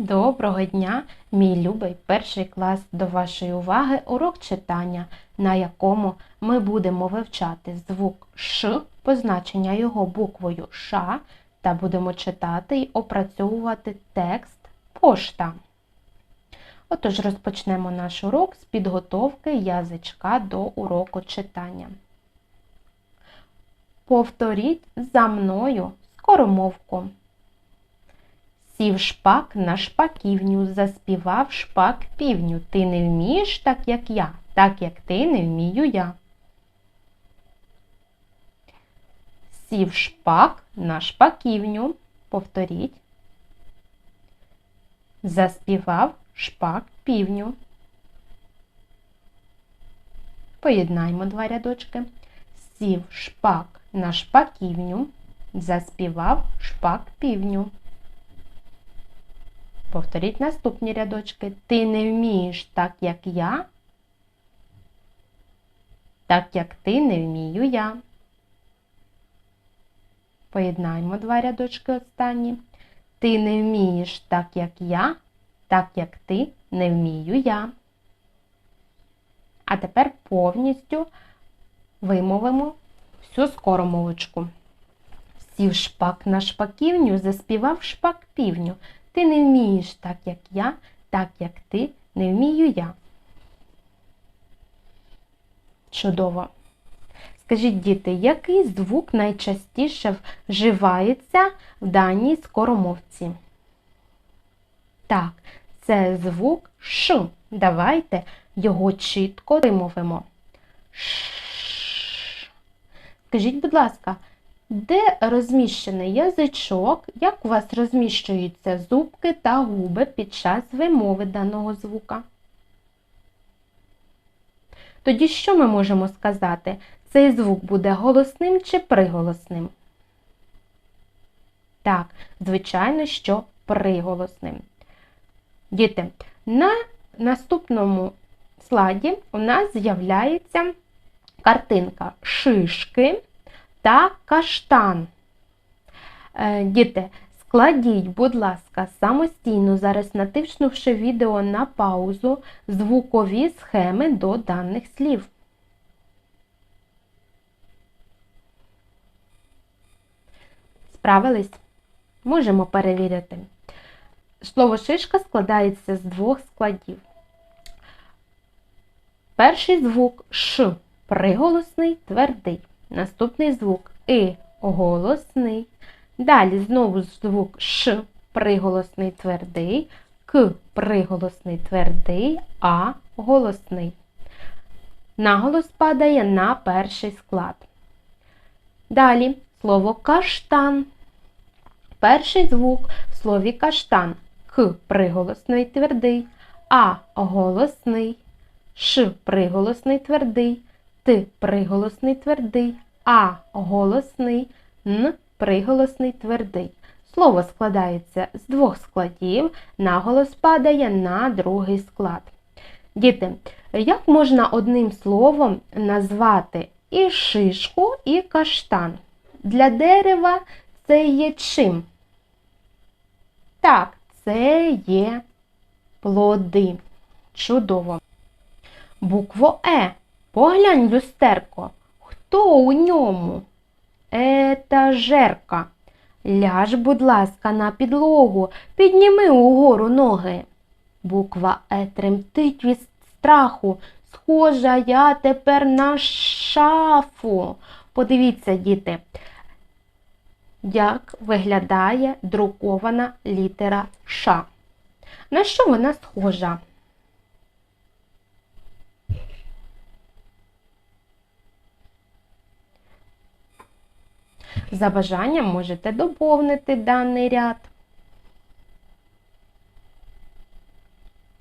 Доброго дня, мій любий перший клас до вашої уваги урок читання, на якому ми будемо вивчати звук Ш, позначення його буквою Ш, та будемо читати і опрацьовувати текст пошта. Отож, розпочнемо наш урок з підготовки язичка до уроку читання. Повторіть за мною скоромовку. Сів шпак на шпаківню, заспівав шпак півню. Ти не вмієш так, як я, так як ти не вмію я. Сів шпак на шпаківню. Повторіть. Заспівав шпак півню. Поєднаймо два рядочки. Сів шпак на шпаківню, заспівав шпак півню. Повторіть наступні рядочки. Ти не вмієш так, як я, так як ти не вмію я. Поєднаємо два рядочки останні. Ти не вмієш так, як я, так як ти не вмію я. А тепер повністю вимовимо всю скоромовочку. Сів шпак на шпаківню, заспівав шпак півню. Ти не вмієш так, як я, так як ти не вмію я. Чудово. Скажіть, діти, який звук найчастіше вживається в даній скоромовці? Так, це звук Ш. Давайте його чітко вимовимо. Ш. Скажіть, будь ласка, де розміщений язичок, як у вас розміщуються зубки та губи під час вимови даного звука? Тоді що ми можемо сказати? Цей звук буде голосним чи приголосним? Так, звичайно, що приголосним. Діти, на наступному слайді у нас з'являється картинка шишки та каштан. Е, Діти, складіть, будь ласка, самостійно, зараз натиснувши відео на паузу, звукові схеми до даних слів. Справились? Можемо перевірити. Слово шишка складається з двох складів. Перший звук Ш приголосний твердий. Наступний звук И голосний. Далі знову звук Ш приголосний твердий, К приголосний твердий, А голосний. Наголос падає на перший склад. Далі слово каштан. Перший звук в слові каштан К приголосний твердий, А голосний, Ш приголосний твердий, Т приголосний твердий, А голосний, Н приголосний твердий. Слово складається з двох складів, наголос падає на другий склад. Діти, як можна одним словом назвати і шишку, і каштан? Для дерева це є чим? Так, це є плоди. Чудово. Букво Е. Поглянь, люстерко. Хто у ньому? Етажерка. Ляж, будь ласка, на підлогу, підніми угору ноги. Буква Е тремтить від страху. Схожа я тепер на шафу. Подивіться, діти, як виглядає друкована літера Ш. На що вона схожа? За бажанням можете доповнити даний ряд.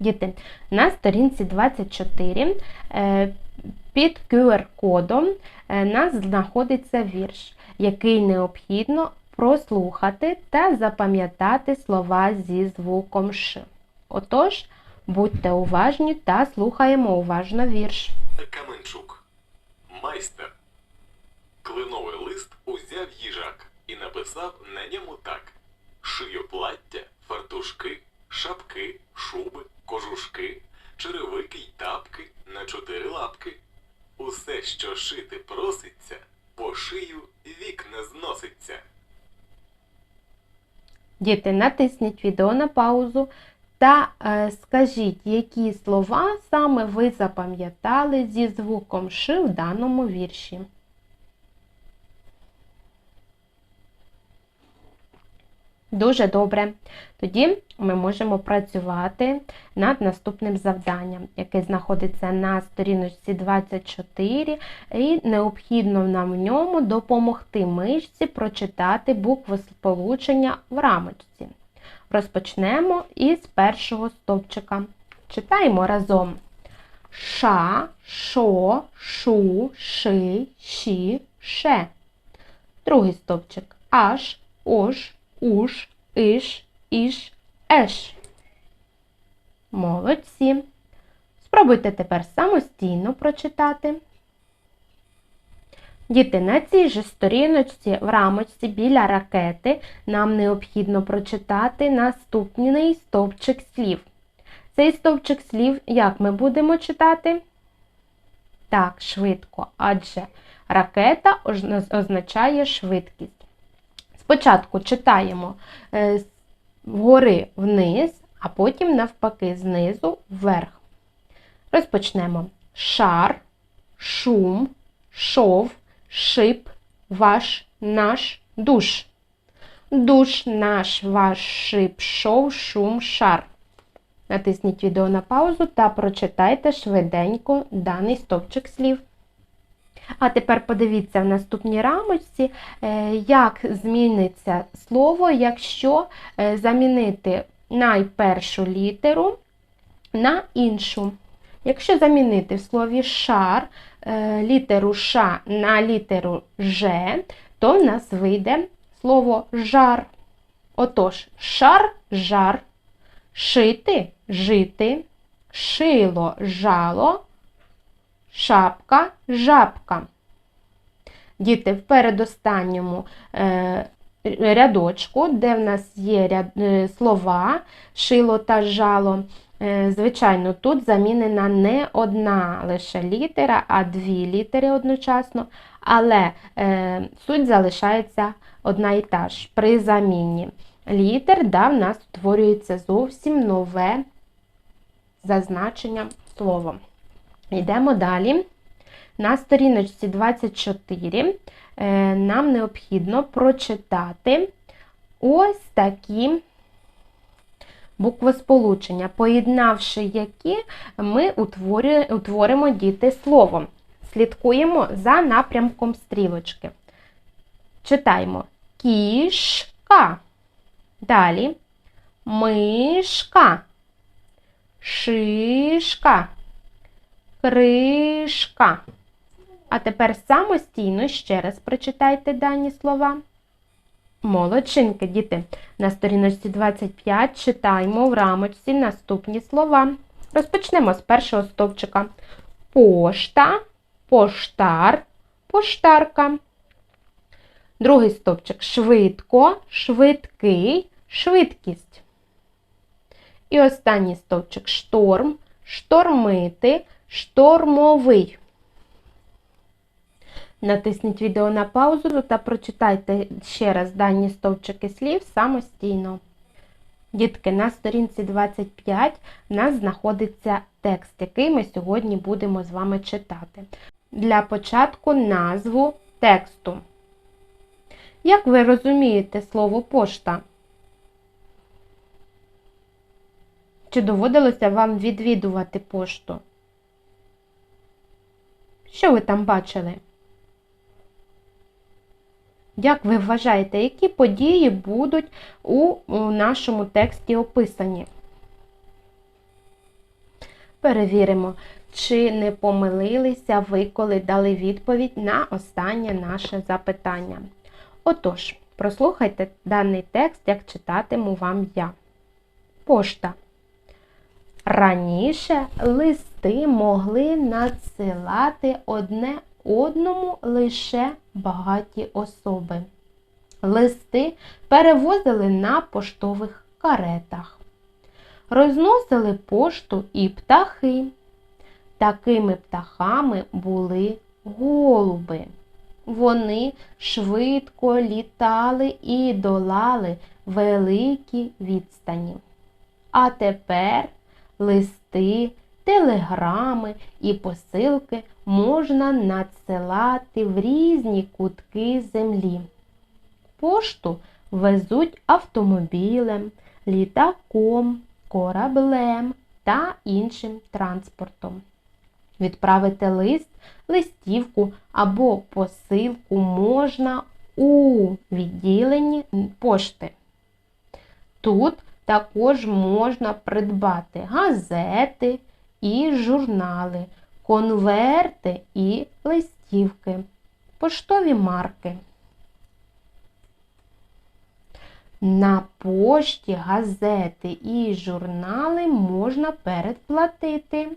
Діти, на сторінці 24 е, під QR-кодом е, нас знаходиться вірш, який необхідно прослухати та запам'ятати слова зі звуком Ш. Отож, будьте уважні та слухаємо уважно вірш. Каменчук. Майстер. Клиновий лист узяв їжак і написав на ньому так: Шию плаття, фартушки, шапки. шуби, кожушки, черевики й тапки на чотири лапки. Усе, що шити проситься, по шию вік не зноситься. Діти, натисніть відео на паузу та е, скажіть, які слова саме ви запам'ятали зі звуком Ш в даному вірші. Дуже добре. Тоді ми можемо працювати над наступним завданням, яке знаходиться на сторіночці 24, і необхідно нам в ньому допомогти мишці прочитати букви сполучення в рамочці. Розпочнемо із першого стовпчика. Читаємо разом. Ша, шо, шу, ши, ші, ше. Другий стовпчик. Аш, ош, уш, іш, іш, еш. Молодці. Спробуйте тепер самостійно прочитати. Діти, на цій же сторіночці в рамочці біля ракети нам необхідно прочитати наступний стовпчик слів. Цей стовпчик слів як ми будемо читати? Так, швидко, адже ракета означає швидкість. Спочатку читаємо е, вгори вниз, а потім навпаки знизу вверх. Розпочнемо. Шар, шум, шов, шип, ваш, наш, душ. Душ, наш, ваш, шип, шов, шум, шар. Натисніть відео на паузу та прочитайте швиденько даний стовпчик слів. А тепер подивіться в наступній рамочці, е, як зміниться слово, якщо е, замінити найпершу літеру на іншу. Якщо замінити в слові шар е, літеру Ш на літеру Ж, то в нас вийде слово жар. Отож, шар жар, шити жити, шило жало, шапка жабка. Діти, в передостанньому е, рядочку, де в нас є ряд, е, слова шило та жало, е, звичайно, тут замінена не одна лише літера, а дві літери одночасно, але е, суть залишається одна і та ж. При заміні літер да, в нас утворюється зовсім нове зазначення словом. Йдемо далі. На сторіночці 24 е, нам необхідно прочитати ось такі буквосполучення, поєднавши які ми утворимо діти словом. Слідкуємо за напрямком стрілочки. Читаємо кішка. Далі мишка, шишка, кришка. А тепер самостійно ще раз прочитайте дані слова. Молодчинки, діти. На сторіночці 25 читаємо в рамочці наступні слова. Розпочнемо з першого стовпчика. Пошта, поштар, поштарка. Другий стовпчик швидко, швидкий, швидкість. І останній стовпчик шторм, штормити, штормовий. Натисніть відео на паузу та прочитайте ще раз дані стовпчики слів самостійно. Дітки, на сторінці 25 в нас знаходиться текст, який ми сьогодні будемо з вами читати. Для початку назву тексту. Як ви розумієте слово пошта? Чи доводилося вам відвідувати пошту? Що ви там бачили? Як ви вважаєте, які події будуть у, у нашому тексті описані? Перевіримо, чи не помилилися ви, коли дали відповідь на останнє наше запитання. Отож, прослухайте даний текст, як читатиму вам я. Пошта. Раніше листи могли надсилати одне одному лише багаті особи. Листи перевозили на поштових каретах. розносили пошту і птахи. Такими птахами були голуби. Вони швидко літали і долали великі відстані. А тепер листи, телеграми і посилки можна надсилати в різні кутки землі. Пошту везуть автомобілем, літаком, кораблем та іншим транспортом. Відправити лист, листівку або посилку можна у відділенні пошти. Тут також можна придбати газети і журнали, конверти і листівки, поштові марки. На пошті газети і журнали можна передплатити.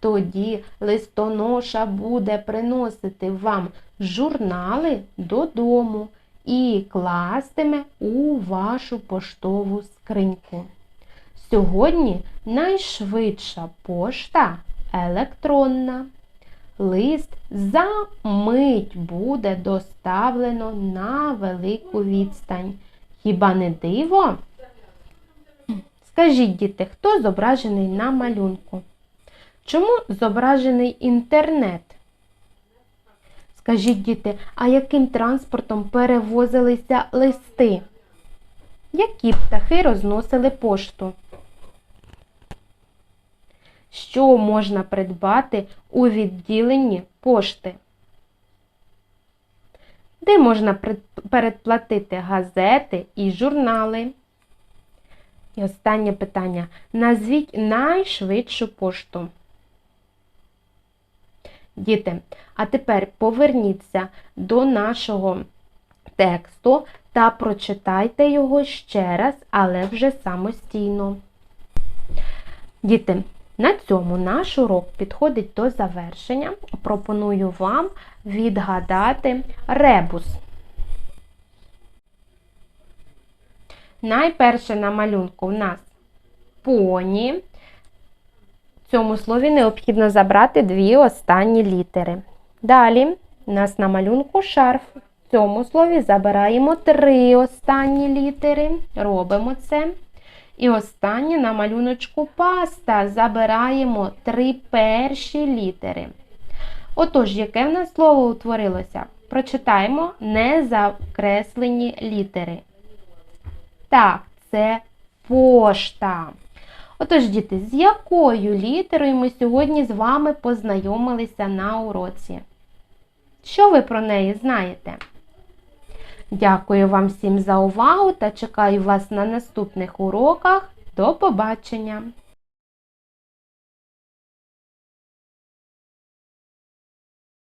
Тоді листоноша буде приносити вам журнали додому і кластиме у вашу поштову скриньку. Сьогодні найшвидша пошта електронна. Лист за мить буде доставлено на велику відстань. Хіба не диво? Скажіть, діти, хто зображений на малюнку? Чому зображений інтернет? Скажіть, діти, а яким транспортом перевозилися листи? Які птахи розносили пошту? Що можна придбати у відділенні пошти? Де можна передплатити газети і журнали? І останнє питання. Назвіть найшвидшу пошту. Діти, а тепер поверніться до нашого тексту та прочитайте його ще раз, але вже самостійно. Діти, на цьому наш урок підходить до завершення. Пропоную вам відгадати ребус. Найперше на малюнку в нас поні. В цьому слові необхідно забрати дві останні літери. Далі у нас на малюнку шарф. В цьому слові забираємо три останні літери. Робимо це. І останнє на малюночку паста. Забираємо три перші літери. Отож, яке в нас слово утворилося? Прочитаємо незакреслені літери. Так, це пошта. Отож, діти, з якою літерою ми сьогодні з вами познайомилися на уроці? Що ви про неї знаєте? Дякую вам всім за увагу та чекаю вас на наступних уроках. До побачення!